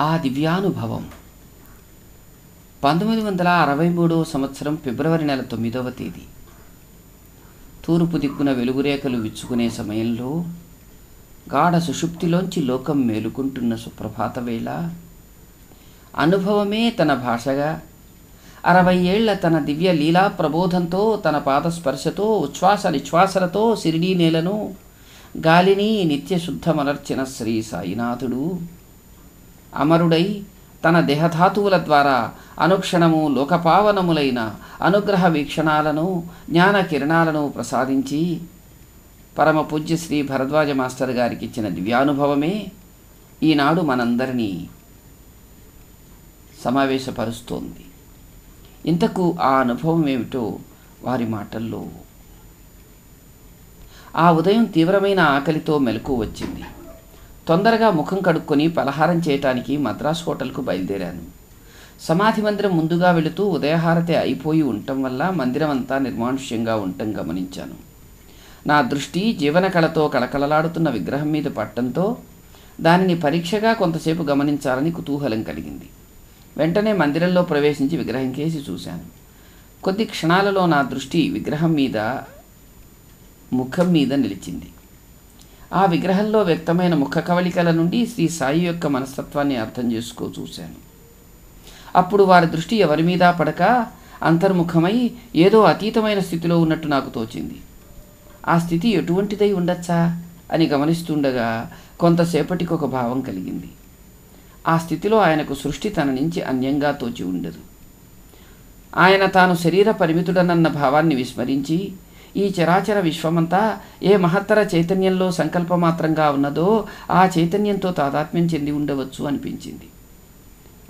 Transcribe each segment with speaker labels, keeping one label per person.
Speaker 1: ఆ దివ్యానుభవం. పంతొమ్మిది వందల అరవై మూడవ సంవత్సరం ఫిబ్రవరి నెల తొమ్మిదవ తేదీ. తూర్పు దిక్కున వెలుగురేఖలు విచ్చుకునే సమయంలో గాఢ సుషుప్తిలోంచి లోకం మేలుకుంటున్న సుప్రభాత వేళ. అనుభవమే తన భాషగా. అరవై ఏళ్ళ తన దివ్య లీలా ప్రబోధంతో తన పాదస్పర్శతో ఉచ్ఛ్వాస నిశ్వాసలతో సిరిడీ నేలను గాలిని నిత్యశుద్ధమనర్చిన శ్రీ సాయినాథుడు. అమరుడై తన దేహధాతువుల ద్వారా అనుక్షణము లోకపావనములైన అనుగ్రహ వీక్షణాలను జ్ఞాన కిరణాలను ప్రసాదించి పరమ పూజ్య శ్రీ భరద్వాజ మాస్టర్ గారికి ఇచ్చిన దివ్యానుభవమే ఈనాడు మనందరినీ సమావేశపరుస్తోంది. ఇంతకు ఆ అనుభవం ఏమిటో వారి మాటల్లో. ఆ ఉదయం తీవ్రమైన ఆకలితో మెలకు వచ్చింది. తొందరగా ముఖం కడుక్కొని పలహారం చేయటానికి మద్రాస్ హోటల్కు బయలుదేరాను. సమాధి మందిరం ముందుగా వెళుతూ ఉదయహారతి అయిపోయి ఉండటం వల్ల మందిరం అంతా నిర్మానుష్యంగా ఉండటం గమనించాను. నా దృష్టి జీవన కళతో కళకళలాడుతున్న విగ్రహం మీద పట్టడంతో దానిని పరీక్షగా కొంతసేపు గమనించాలని కుతూహలం కలిగింది. వెంటనే మందిరంలో ప్రవేశించి విగ్రహం కేసి చూశాను. కొద్ది క్షణాలలో నా దృష్టి విగ్రహం మీద ముఖం మీద నిలిచింది. ఆ విగ్రహంలో వ్యక్తమైన ముఖ కవళికల నుండి శ్రీ సాయి యొక్క మనస్తత్వాన్ని అర్థం చేసుకో చూశాను. అప్పుడు వారి దృష్టి ఎవరి మీద పడక అంతర్ముఖమై ఏదో అతీతమైన స్థితిలో ఉన్నట్టు నాకు తోచింది. ఆ స్థితి ఎటువంటిదై ఉండొచ్చా అని గమనిస్తుండగా కొంతసేపటికి ఒక భావం కలిగింది. ఆ స్థితిలో ఆయనకు సృష్టి తన నుంచి అన్యంగా తోచి ఉండదు. ఆయన తాను శరీర పరిమితుడనన్న భావాన్ని విస్మరించి ఈ చరాచర విశ్వమంతా ఏ మహత్తర చైతన్యంలో సంకల్పమాత్రంగా ఉన్నదో ఆ చైతన్యంతో తాదాత్మ్యం చెంది ఉండవచ్చు అనిపించింది.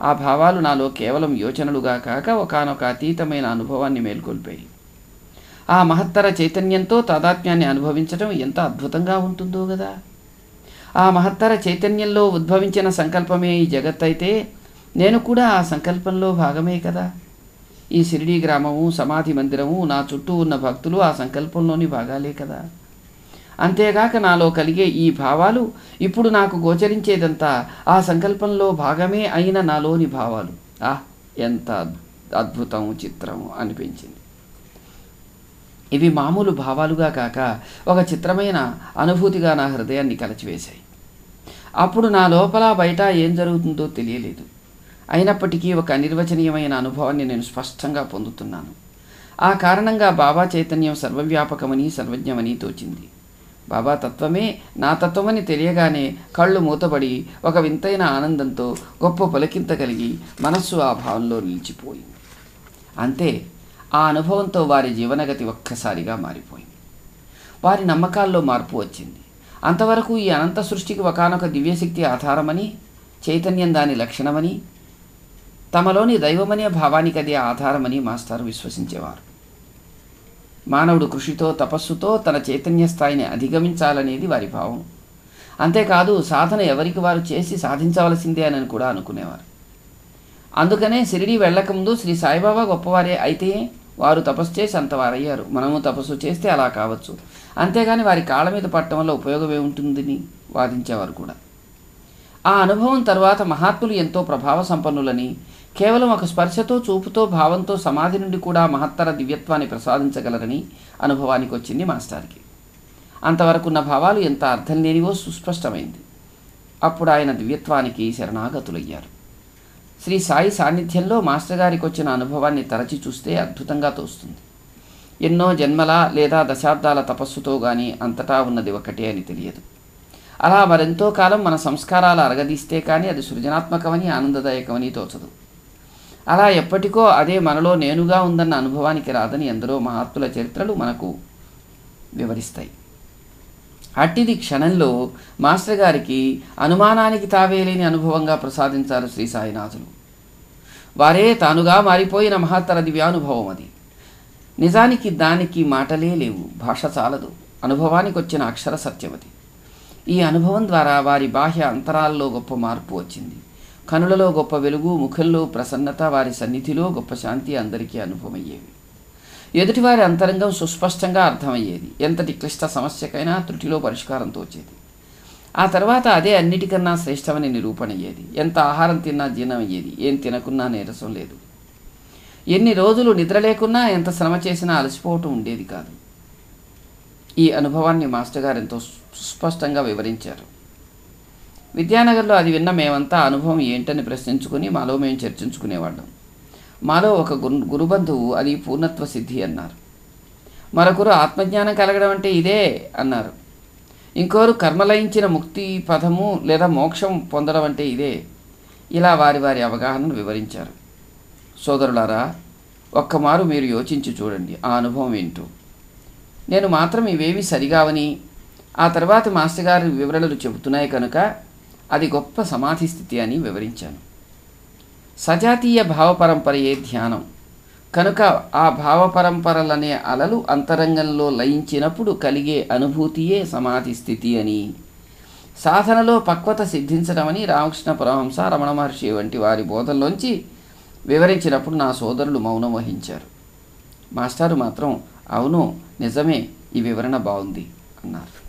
Speaker 1: ఆ భావాలు నాలో కేవలం యోచనలుగా కాక ఒకనొక అతీతమైన అనుభవాన్ని మేల్కొల్పాయి. ఆ మహత్తర చైతన్యంతో తాదాత్మ్యాన్ని అనుభవించడం ఎంత అద్భుతంగా ఉంటుందో కదా ఆ మహత్తర చైతన్యంలో ఉద్భవించిన సంకల్పమే ఈ జగత్ అయితే నేను కూడా ఆ సంకల్పంలో భాగమే కదా! ఈ షిరిడీ గ్రామము సమాధి మందిరము నా చుట్టూ ఉన్న భక్తులు ఆ సంకల్పంలోని భాగాలే కదా. అంతేగాక నాలో కలిగే ఈ భావాలు ఇప్పుడు నాకు గోచరించేదంతా ఆ సంకల్పంలో భాగమే అయిన నాలోని భావాలు. ఆ ఎంత అద్భుతం చిత్రం అనిపించింది. ఇవి మామూలు భావాలుగా కాక ఒక చిత్రమైన అనుభూతిగా నా హృదయాన్ని కలచివేశాయి. అప్పుడు నా లోపల బయట ఏం జరుగుతుందో తెలియలేదు. అయినప్పటికీ ఒక అనిర్వచనీయమైన అనుభవాన్ని నేను స్పష్టంగా పొందుతున్నాను. ఆ కారణంగా బాబా చైతన్యం సర్వవ్యాపకమని సర్వజ్ఞమని తోచింది. బాబా తత్వమే నా తత్వమని తెలియగానే కళ్ళు మూతబడి ఒక వింతైన ఆనందంతో గొప్ప పలికింత కలిగి మనస్సు ఆ భావంలో నిలిచిపోయింది అంతే ఆ అనుభవంతో వారి జీవనగతి ఒక్కసారిగా మారిపోయింది. వారి నమ్మకాల్లో మార్పు వచ్చింది. అంతవరకు ఈ అనంత సృష్టికి ఒకనొక దివ్యశక్తి ఆధారమని చైతన్యం దాని లక్షణమని తమలోని దైవమనే భావానికి అదే ఆధారమని మాస్టారు విశ్వసించేవారు. మానవుడు కృషితో తపస్సుతో తన చైతన్య స్థాయిని అధిగమించాలనేది వారి భావం. అంతేకాదు సాధన ఎవరికి వారు చేసి సాధించవలసిందే అని కూడా అనుకునేవారు. అందుకనే సిరిడి వెళ్ళకముందు శ్రీ సాయిబాబా గొప్పవారే అయితే వారు తపస్సు చేసి అంతవారయ్యారు. మనము తపస్సు చేస్తే అలా కావచ్చు. అంతేగాని వారి కాళ్ళ మీద పట్టడం వల్ల ఉపయోగం ఏముంటుందని వాదించేవారు కూడా. ఆ అనుభవం తర్వాత మహాత్ములు ఎంతో ప్రభావ సంపన్నులని కేవలం ఒక స్పర్శతో చూపుతో భావంతో సమాధి నుండి కూడా మహత్తర దివ్యత్వాన్ని ప్రసాదించగలరని అనుభవానికి వచ్చింది మాస్టార్కి. అంతవరకున్న భావాలు ఎంత అర్థం లేనివో సుస్పష్టమైంది. అప్పుడు ఆయన దివ్యత్వానికి శరణాగతులయ్యారు. శ్రీ సాయి సాన్నిధ్యంలో మాస్టర్ గారికి వచ్చిన అనుభవాన్ని తరచి చూస్తే అద్భుతంగా తోస్తుంది. ఎన్నో జన్మల లేదా దశాబ్దాల తపస్సుతో గాని అంతటా ఉన్నది ఒకటే అని తెలియదు. అలా మరెంతో కాలం మన సంస్కారాలు అరగదీస్తే కానీ అది సృజనాత్మకమని ఆనందదాయకమని తోచదు. అలా ఎప్పటికో అదే మనలో నేనుగా ఉందన్న అనుభవానికి రాదని ఎందరో మహాత్ముల చరిత్రలు మనకు వివరిస్తాయి. అట్టిది క్షణంలో మాస్టర్ గారికి అనుమానానికి తావేలేని అనుభవంగా ప్రసాదించారు శ్రీ సాయినాథులు. వారే తానుగా మారిపోయిన మహత్తర దివ్యానుభవం అది. నిజానికి దానికి మాటలే లేవు భాష చాలదు అనుభవానికి వచ్చిన అక్షర సత్యమది. ఈ అనుభవం ద్వారా వారి బాహ్య అంతరాల్లో గొప్ప మార్పు వచ్చింది. కనులలో గొప్ప వెలుగు ముఖంలో ప్రసన్నత వారి సన్నిధిలో గొప్ప శాంతి అందరికీ అనుభవమయ్యేవి. ఎదుటివారి అంతరంగం సుస్పష్టంగా అర్థమయ్యేది. ఎంతటి క్లిష్ట సమస్యకైనా త్రుటిలో పరిష్కారంతో వచ్చేది ఆ తర్వాత అదే అన్నిటికన్నా శ్రేష్టమని నిరూపణ అయ్యేది ఎంత ఆహారం తిన్నా జీర్ణం అయ్యేది ఏం తినకున్నా నీరసం లేదు. ఎన్ని రోజులు నిద్ర లేకున్నా ఎంత శ్రమ చేసినా అలసిపోవటం ఉండేది కాదు. ఈ అనుభవాన్ని మాస్టర్ గారు ఎంతో సుస్పష్టంగా వివరించారు. విద్యానగర్లో అది విన్న మేమంతా అనుభవం ఏంటని ప్రశ్నించుకుని మాలో మేము చర్చించుకునేవాళ్ళం. మాలో ఒక గురు గురుబంధువు అది పూర్ణత్వ సిద్ధి అన్నారు. మరొకరు ఆత్మజ్ఞానం కలగడం అంటే ఇదే అన్నారు. ఇంకోరు కర్మలయించిన ముక్తి పదము లేదా మోక్షం పొందడం అంటే ఇదే. ఇలా వారి వారి అవగాహనను వివరించారు. సోదరులారా ఒక్కమారు మీరు యోచించి చూడండి ఆ అనుభవం ఏంటో. నేను మాత్రం ఇవేవి సరిగావని ఆ తర్వాత మాస్టర్ గారి వివరణలు చెబుతున్నాయి కనుక అది గొప్ప సమాధి స్థితి అని వివరించాను. సజాతీయ భావపరంపరయే ధ్యానం. కనుక ఆ భావపరంపరలనే అలలు అంతరంగంలో లయించినప్పుడు కలిగే అనుభూతియే సమాధి స్థితి అని. సాధనలో పక్వత సిద్ధించడమని రామకృష్ణ పరమహంస రమణ మహర్షి వంటి వారి బోధల్లోంచి వివరించినప్పుడు నా సోదరులు మౌనం వహించారు. మాస్టారు మాత్రం అవును నిజమే ఈ వివరణ బాగుంది అన్నారు.